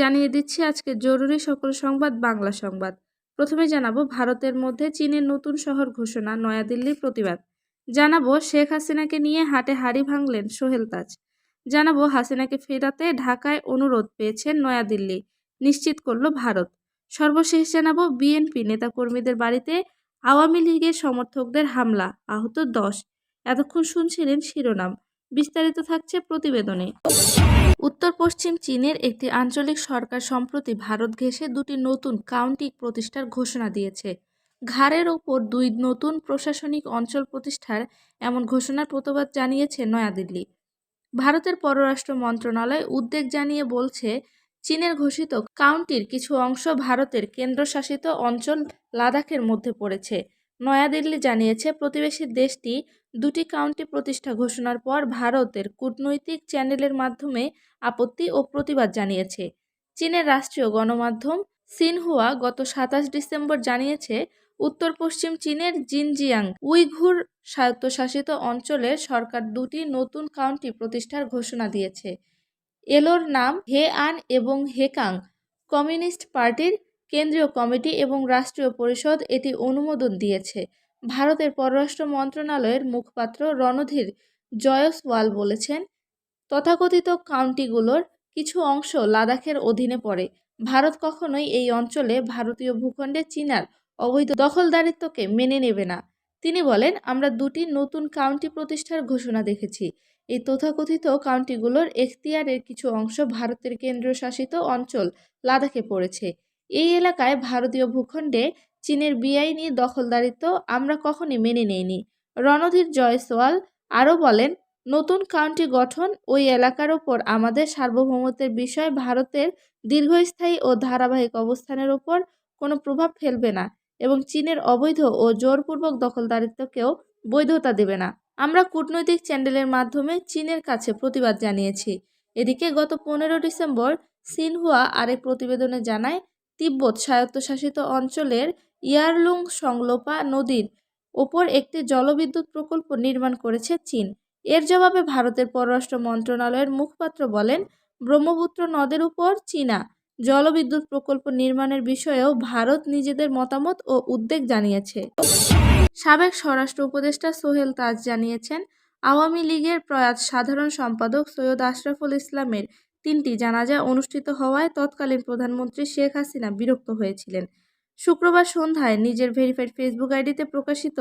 জানিয়ে দিচ্ছি আজকে জরুরি সকল সংবাদ, বাংলা সংবাদ। প্রথমে জানাব, ভারতের মধ্যে চীনের নতুন শহর ঘোষণা, নয়াদিল্লির প্রতিবাদ। জানাব, শেখ হাসিনাকে নিয়ে হাটে হাড়ি ভাঙলেন সোহেল তাজ। জানাব, হাসিনাকে ফেরাতে ঢাকায় অনুরোধ পেয়েছেন নয়াদিল্লি। নিশ্চিত করল ভারত। সর্বশেষ জানাব, বিএনপি নেতাকর্মীদের বাড়িতে আওয়ামী লীগের সমর্থকদের হামলা, আহত দশ। এতক্ষণ শুনছিলেন শিরোনাম। বিস্তারিত থাকছে প্রতিবেদনে। উত্তর পশ্চিম চীনের একটি আঞ্চলিক সরকার সম্প্রতি ভারত ঘেঁষে দুটি নতুন কাউন্টি প্রতিষ্ঠার ঘোষণা দিয়েছে। ঘাড়ের ওপর দুই নতুন প্রশাসনিক অঞ্চল প্রতিষ্ঠার এমন ঘোষণার প্রতিবাদ জানিয়েছে নয়াদিল্লি। ভারতের পররাষ্ট্র মন্ত্রণালয় উদ্বেগ জানিয়ে বলছে, চীনের ঘোষিত কাউন্টির কিছু অংশ ভারতের কেন্দ্রশাসিত অঞ্চল লাদাখের মধ্যে পড়েছে। নয়াদিল্লি জানিয়েছে, প্রতিবেশী দেশটি দুটি কাউন্টি প্রতিষ্ঠা ঘোষণার পর ভারতের কূটনৈতিক চ্যানেলের মাধ্যমে আপত্তি ও প্রতিবাদ জানিয়েছে। চীনের রাষ্ট্রীয় গণমাধ্যম সিনহুয়া গত সাতাশ ডিসেম্বর জানিয়েছে উত্তর পশ্চিম চীনের জিনজিয়াং উইঘুর স্বায়ত্তশাসিত অঞ্চলের সরকার দুটি নতুন কাউন্টি প্রতিষ্ঠার ঘোষণা দিয়েছে। এলোর নাম হে আন এবং হেকাং কমিউনিস্ট পার্টির কেন্দ্রীয় কমিটি এবং রাষ্ট্রীয় পরিষদ এটি অনুমোদন দিয়েছে। ভারতের পররাষ্ট্র মন্ত্রণালয়ের মুখপাত্র রণধীর জয়সওয়াল বলেছেন, তথাকথিত কাউন্টিগুলোর কিছু অংশ লাদাখের অধীনে পড়ে। ভারত কখনোই এই অঞ্চলে ভারতীয় ভূখণ্ডে চীনার অবৈধ দখলদারিত্বকে মেনে নেবে না। তিনি বলেন, আমরা দুটি নতুন কাউন্টি প্রতিষ্ঠার ঘোষণা দেখেছি। এই তথাকথিত কাউন্টিগুলোর এখতিয়ারের কিছু অংশ ভারতের কেন্দ্রশাসিত অঞ্চল লাদাখে পড়েছে। এই এলাকায় ভারতীয় ভূখণ্ডে চীনের বেআইনি দখলদারিত্ব আমরা কখনই মেনে নেইনি। রণধীর জয়সওয়াল আরও বলেন, নতুন কাউন্টি গঠন ওই এলাকার ওপর আমাদের সার্বভৌমত্বের বিষয় ভারতের দীর্ঘস্থায়ী ও ধারাবাহিক অবস্থানের ওপর কোনো প্রভাব ফেলবে না এবং চীনের অবৈধ ও জোরপূর্বক দখলদারিত্বকেও বৈধতা দেবে না। আমরা কূটনৈতিক চ্যানেলের মাধ্যমে চীনের কাছে প্রতিবাদ জানিয়েছি। এদিকে গত পনেরো ডিসেম্বর সিনহুয়া আরেক প্রতিবেদনে জানায়, তিব্বত স্বায়ত্তশাসিত অঞ্চলের ইয়ারলুং সংলোপা নদীর ওপর একটি জলবিদ্যুৎ প্রকল্প নির্মাণ করেছে চীন। এর জবাবে ভারতের পররাষ্ট্র মন্ত্রণালয়ের মুখপাত্র বলেন, ব্রহ্মপুত্র নদের উপর চীনা জলবিদ্যুৎ প্রকল্প নির্মাণের বিষয়েও ভারত নিজেদের মতামত ও উদ্বেগ জানিয়েছে। সাবেক স্বরাষ্ট্র উপদেষ্টা সোহেল তাজ জানিয়েছেন, আওয়ামী লীগের প্রয়াত সাধারণ সম্পাদক সৈয়দ আশরাফুল ইসলামের তিনটি জানাজা অনুষ্ঠিত হওয়ায় তৎকালীন প্রধানমন্ত্রী শেখ হাসিনা বিরক্ত হয়েছিলেন। শুক্রবার সন্ধ্যায় নিজের ভেরিফাইড ফেসবুক আইডিতে প্রকাশিত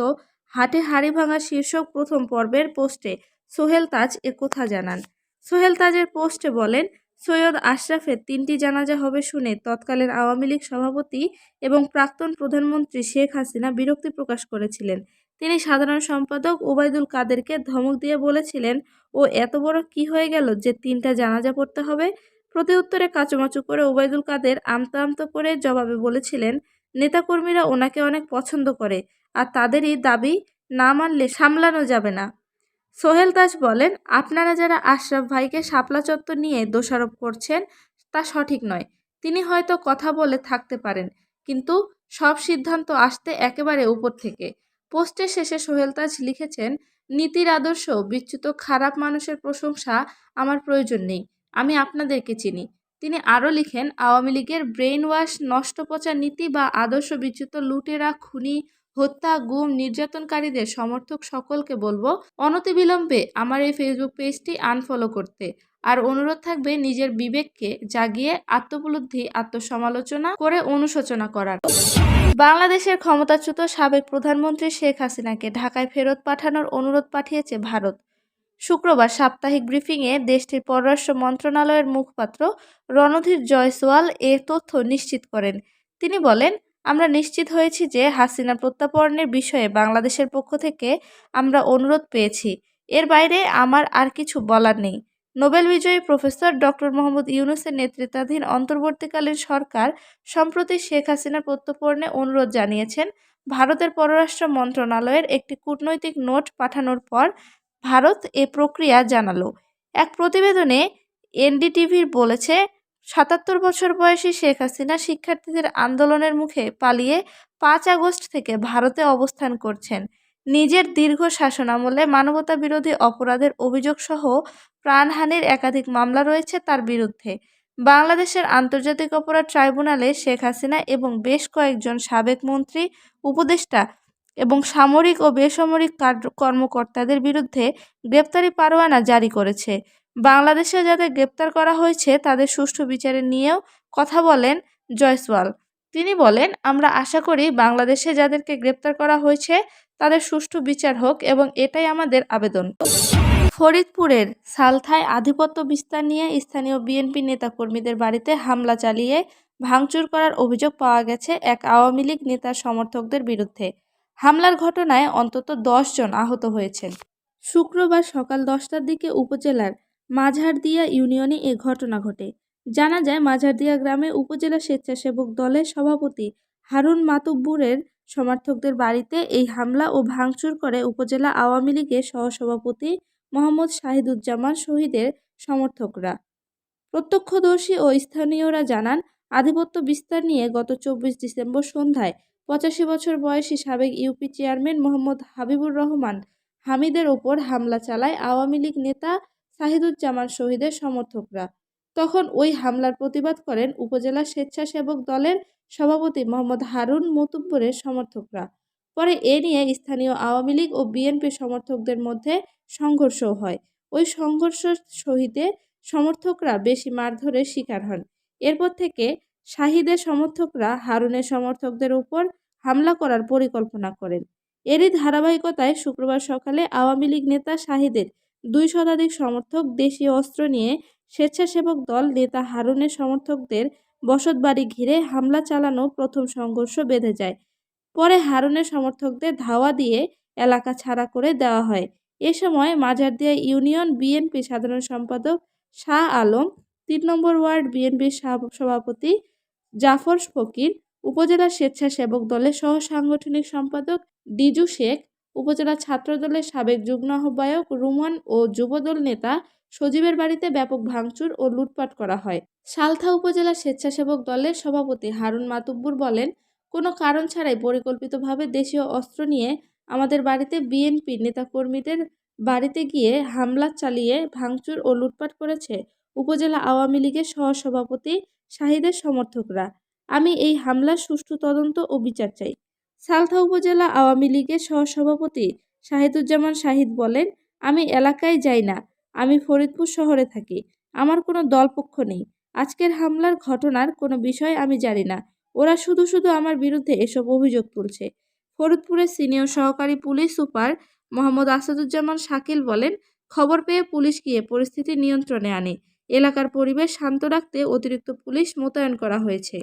হাটে হাড়ি ভাঙা শীর্ষক প্রথম পর্বের পোস্টে সোহেল তাজ এ কথা জানান। সোহেল তাজের পোস্টে বলেন, সৈয়দ আশরাফের তিনটি জানাজা হবে শুনে তৎকালীন আওয়ামী লীগ সভাপতি এবং প্রাক্তন প্রধানমন্ত্রী শেখ হাসিনা বিরক্তি প্রকাশ করেছিলেন। তিনি সাধারণ সম্পাদক ওবায়দুল কাদেরকে ধমক দিয়ে বলেছিলেন, ও এত বড় কি হয়ে গেল যে তিনটা জানাজা পড়তে হবে? প্রতি উত্তরে কাচুমাচু করে ওবায়দুল কাদের আমতা আমতা করে জবাবে বলেছিলেন নেতাকর্মীরা ওনাকে অনেক পছন্দ করে, আর তাদেরই দাবি না মানলে সামলানো যাবে না। সোহেল দাস বলেন, আপনারা যারা আশরাফ ভাইকে শাপলা চত্বর নিয়ে দোষারোপ করছেন, তা সঠিক নয়। তিনি হয়তো কথা বলে থাকতে পারেন, কিন্তু সব সিদ্ধান্ত আসতে একেবারে উপর থেকে। পোস্টের শেষে সোহেল তাজ লিখেছেন, নীতির আদর্শ, বিচ্যুত খারাপ মানুষের প্রশংসা আমার প্রয়োজন নেই। আমি আপনাদেরকে চিনি। তিনি আরও লিখেন, আওয়ামী লীগের ব্রেইন ওয়াশ নষ্ট পচা নীতি বা আদর্শ বিচ্যুত লুটেরা, খুনি, হত্যা, গুম, নির্যাতনকারীদের সমর্থক সকলকে বলব, অনতিবিলম্বে আমার এই ফেসবুক পেজটি আনফলো করতে। আর অনুরোধ থাকবে নিজের বিবেককে জাগিয়ে আত্মোপলব্ধি আত্মসমালোচনা করে অনুশোচনা করার। বাংলাদেশের ক্ষমতাচ্যুত সাবেক প্রধানমন্ত্রী শেখ হাসিনাকে ঢাকায় ফেরত পাঠানোর অনুরোধ পাঠিয়েছে ভারত। শুক্রবার সাপ্তাহিক ব্রিফিংয়ে দেশটির পররাষ্ট্র মন্ত্রণালয়ের মুখপাত্র রণধীর জয়সওয়াল এ তথ্য নিশ্চিত করেন। তিনি বলেন, আমরা নিশ্চিত হয়েছি যে হাসিনা প্রত্যাপনের বিষয়ে বাংলাদেশের পক্ষ থেকে আমরা অনুরোধ পেয়েছি। এর বাইরে আমার আর কিছু বলার নেই। নোবেল বিজয়ী প্রফেসর ডক্টর মোহাম্মদ ইউনুসের নেতৃত্বাধীন অন্তর্বর্তীকালীন সরকার সম্প্রতি শেখ হাসিনা প্রত্যর্পণে অনুরোধ জানিয়েছেন, ভারতের পররাষ্ট্র মন্ত্রণালয়ের একটি কূটনৈতিক নোট পাঠানোর পর ভারত এ প্রক্রিয়া জানালো। এক প্রতিবেদনে এনডিটিভির বলেছে, সাতাত্তর বছর বয়সী শেখ হাসিনা শিক্ষার্থীদের আন্দোলনের মুখে পালিয়ে পাঁচ আগস্ট থেকে ভারতে অবস্থান করছেন। নিজের দীর্ঘ শাসনামলে মানবতা বিরোধী অপরাধের অভিযোগসহ প্রাণহানির একাধিক মামলা রয়েছে তার বিরুদ্ধে। বাংলাদেশের আন্তর্জাতিক অপরাধ ট্রাইব্যুনালে শেখ হাসিনা এবং বেশ কয়েকজন সাবেক মন্ত্রী, উপদেষ্টা এবং সামরিক ও বেসামরিক কর্মকর্তাদের বিরুদ্ধে গ্রেপ্তারি পারোয়ানা জারি করেছে। বাংলাদেশে যাদের গ্রেপ্তার করা হয়েছে, তাদের সুষ্ঠু বিচারে নিয়েও কথা বলেন জয়সওয়াল। তিনি বলেন, আমরা আশা করি বাংলাদেশে যাদেরকে গ্রেপ্তার করা হয়েছে, তাদের সুষ্ঠু বিচার হোক এবং এটাই আমাদের আবেদন। ফরিদপুরের সালথায় আধিপত্য বিস্তার নিয়ে স্থানীয় বিএনপি নেতাকর্মীদের বাড়িতে হামলা চালিয়ে ভাঙচুর করার অভিযোগ পাওয়া গেছে এক আওয়ামী লীগ নেতার সমর্থকদের বিরুদ্ধে। হামলার ঘটনায় অন্তত জন আহত হয়েছেন। শুক্রবার সকাল দশটার দিকে উপজেলার মাঝারদিয়া ইউনিয়নে এ ঘটনা ঘটে। জানা যায়, মাঝারদিয়া গ্রামে উপজেলা স্বেচ্ছাসেবক দলের সভাপতি হারুন মাতুব্বুরের সমর্থকদের বাড়িতে এই হামলা ও ভাঙচুর করে উপজেলা আওয়ামী লীগের সহসভাপতি মোহাম্মদ শাহিদুজ্জামান শহীদের সমর্থকরা। প্রত্যক্ষদর্শী ও স্থানীয়রা জানান, আধিপত্য বিস্তার নিয়ে গত চব্বিশ ডিসেম্বর সন্ধ্যায় পঁচাশি বছর বয়সী সাবেক ইউপি চেয়ারম্যান মোহাম্মদ হাবিবুর রহমান হামিদের ওপর হামলা চালায় আওয়ামী লীগ নেতা শাহিদুজ্জামান শহীদের সমর্থকরা। তখন ওই হামলার প্রতিবাদ করেন উপজেলা স্বেচ্ছাসেবক দলের সভাপতি মোহাম্মদ হারুন মতুব্বরের সমর্থকরা। পরে এ নিয়ে স্থানীয় আওয়ামী লীগ ও বিএনপি সমর্থকদের মধ্যে সংঘর্ষও হয়। ওই সংঘর্ষ শহীদে সমর্থকরা বেশি মারধরের শিকার হন। এরপর থেকে শাহিদের সমর্থকরা হারুনের সমর্থকদের উপর হামলা করার পরিকল্পনা করেন। এরই ধারাবাহিকতায় শুক্রবার সকালে আওয়ামী লীগ নেতা শাহিদের দুই শতাধিক সমর্থক দেশীয় অস্ত্র নিয়ে স্বেচ্ছাসেবক দল নেতা হারুনের সমর্থকদের বসতবাড়ি ঘিরে হামলা চালানো প্রথম সংঘর্ষ বেঁধে যায়। পরে হারুনের সমর্থকদের ধাওয়া দিয়ে এলাকা ছাড়া করে দেওয়া হয়। এ সময় মাঝারদিয়া ইউনিয়ন বিএনপি সাধারণ সম্পাদক শাহ আলম, তিন নম্বর ওয়ার্ড বিএনপির সভাপতি জাফর ফকির, উপজেলা স্বেচ্ছাসেবক দলের সহ সাংগঠনিক সম্পাদক ডিজু শেখ, উপজেলা ছাত্রদলের সাবেক যুগ্ম আহ্বায়ক রুমান ও যুবদল নেতা সজীবের বাড়িতে ব্যাপক ভাঙচুর ও লুটপাট করা হয়। সালথা উপজেলা স্বেচ্ছাসেবক দলের সভাপতি হারুন মাতুব্বুর বলেন, কোনো কারণ ছাড়াই পরিকল্পিতভাবে দেশীয় অস্ত্র নিয়ে আমাদের বাড়িতে বিএনপি নেতাকর্মীদের বাড়িতে গিয়ে হামলা চালিয়ে ভাঙচুর ও লুটপাট করেছে। উপজেলা আওয়ামী লীগের সহসভাপতি শাহিদের সমর্থকরা। আমি এই হামলার সুষ্ঠু তদন্ত ও বিচার চাই। সালথা উপজেলা আওয়ামী লীগের সহসভাপতি শাহিদুজ্জামান শাহিদ বলেন, আমি এলাকায় যাই না। আমি ফরিদপুর শহরে থাকি। আমার কোনো দলপক্ষ নেই। আজকের হামলার ঘটনার কোনো বিষয় আমি জানি না। ওরা শুধু শুধু আমার বিরুদ্ধে এসব অভিযোগ তুলছে। ফরিদপুরের সিনিয়র সহকারী পুলিশ সুপার মোহাম্মদ আসাদুজ্জামান শাকিল বলেন, খবর পেয়ে পুলিশ গিয়ে পরিস্থিতি নিয়ন্ত্রণে আনে। এলাকার পরিবেশ শান্ত রাখতে অতিরিক্ত পুলিশ মোতায়েন করা হয়েছে।